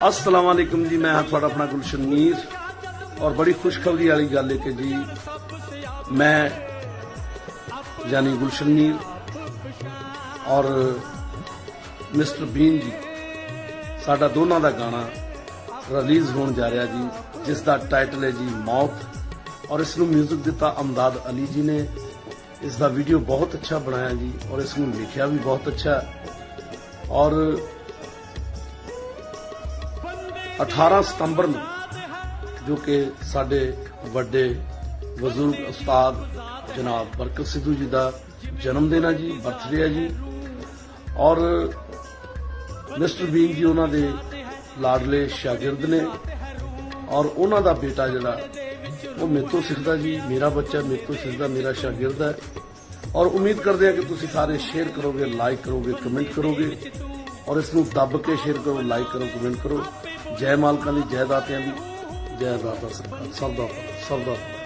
ਅਸਲਾਮ ਵਾਲੇਕੁਮ ਜੀ ਮੈਂ ਹਾਂ ਤੁਹਾਡਾ ਆਪਣਾ ਗੁਲਸ਼ਨ ਮੀਰ ਔਰ ਬੜੀ ਖੁਸ਼ਖਬਰੀ ਵਾਲੀ ਗੱਲ ਹੈ ਕਿ ਜੀ ਮੈਂ ਯਾਨੀ ਗੁਲਸ਼ਨ ਮੀਰ ਔਰ ਮਿਸਟਰ ਬੀਨ ਜੀ ਸਾਡਾ ਦੋਨਾਂ ਦਾ ਗਾਣਾ ਰਿਲੀਜ਼ ਹੋਣ ਜਾ ਰਿਹਾ ਜੀ ਜਿਸ ਦਾ ਟਾਈਟਲ ਹੈ ਜੀ ਮੌਤ ਔਰ ਇਸ ਨੂੰ 뮤직 ਦਿੱਤਾ ਅਮਦਾਦ ਅਲੀ ਜੀ ਨੇ ਇਸ ਦਾ ਵੀਡੀਓ ਬਹੁਤ ਅੱਛਾ ਬਣਾਇਆ ਜੀ ਔਰ ਇਸ ਨੂੰ ਲਿਖਿਆ ਵੀ ਬਹੁਤ ਅੱਛਾ ਔਰ 18 ਸਤੰਬਰ ਨੂੰ, ਜੋ ਕਿ ਸਾਡੇ ਵੱਡੇ ਬਜ਼ੁਰਗ ਉਸਤਾਦ ਜਨਾਬ ਬਰਕਤ ਸਿੱਧੂ ਜੀ ਦਾ ਜਨਮ ਦਿਨ ਹੈ ਜੀ ਬਰਥਡੇ ਹੈ ਜੀ। ਔਰ ਮਿਸਟਰ ਬੀਨ ਜੀ ਉਹਨਾਂ ਦੇ ਲਾਡਲੇ ਸ਼ਾਗਿਰਦ ਨੇ। ਔਰ ਉਹਨਾਂ ਦਾ ਬੇਟਾ ਜਿਹੜਾ, ਉਹ ਮੇਰੇ ਤੋਂ ਸਿੱਖਦਾ ਜੀ, ਮੇਰਾ ਬੱਚਾ ਮੇਰੇ ਤੋਂ ਸਿੱਖਦਾ, ਮੇਰਾ ਸ਼ਾਗਿਰਦ ਹੈ। ਔਰ ਉਮੀਦ ਕਰਦੇ ਹਾਂ ਕਿ ਤੁਸੀਂ ਸਾਰੇ ਸ਼ੇਅਰ ਕਰੋਗੇ ਲਾਈਕ ਕਰੋਗੇ ਕਮੈਂਟ ਕਰੋਗੇ। ਔਰ ਇਸ ਨੂੰ ਦੱਬ ਕੇ ਸ਼ੇਅਰ ਕਰੋ ਲਾਈਕ ਕਰੋ ਕਮੈਂਟ ਕਰੋ। ਜੈ ਮਾਲਕਾਂ ਦੀ ਜੈ ਦਾਤਿਆਂ ਦੀ ਜੈ ਦਾਤਾ ਸਰਕਾਰ ਸਭ ਦਾ ਭਲਾ, ਸਭ ਦਾ।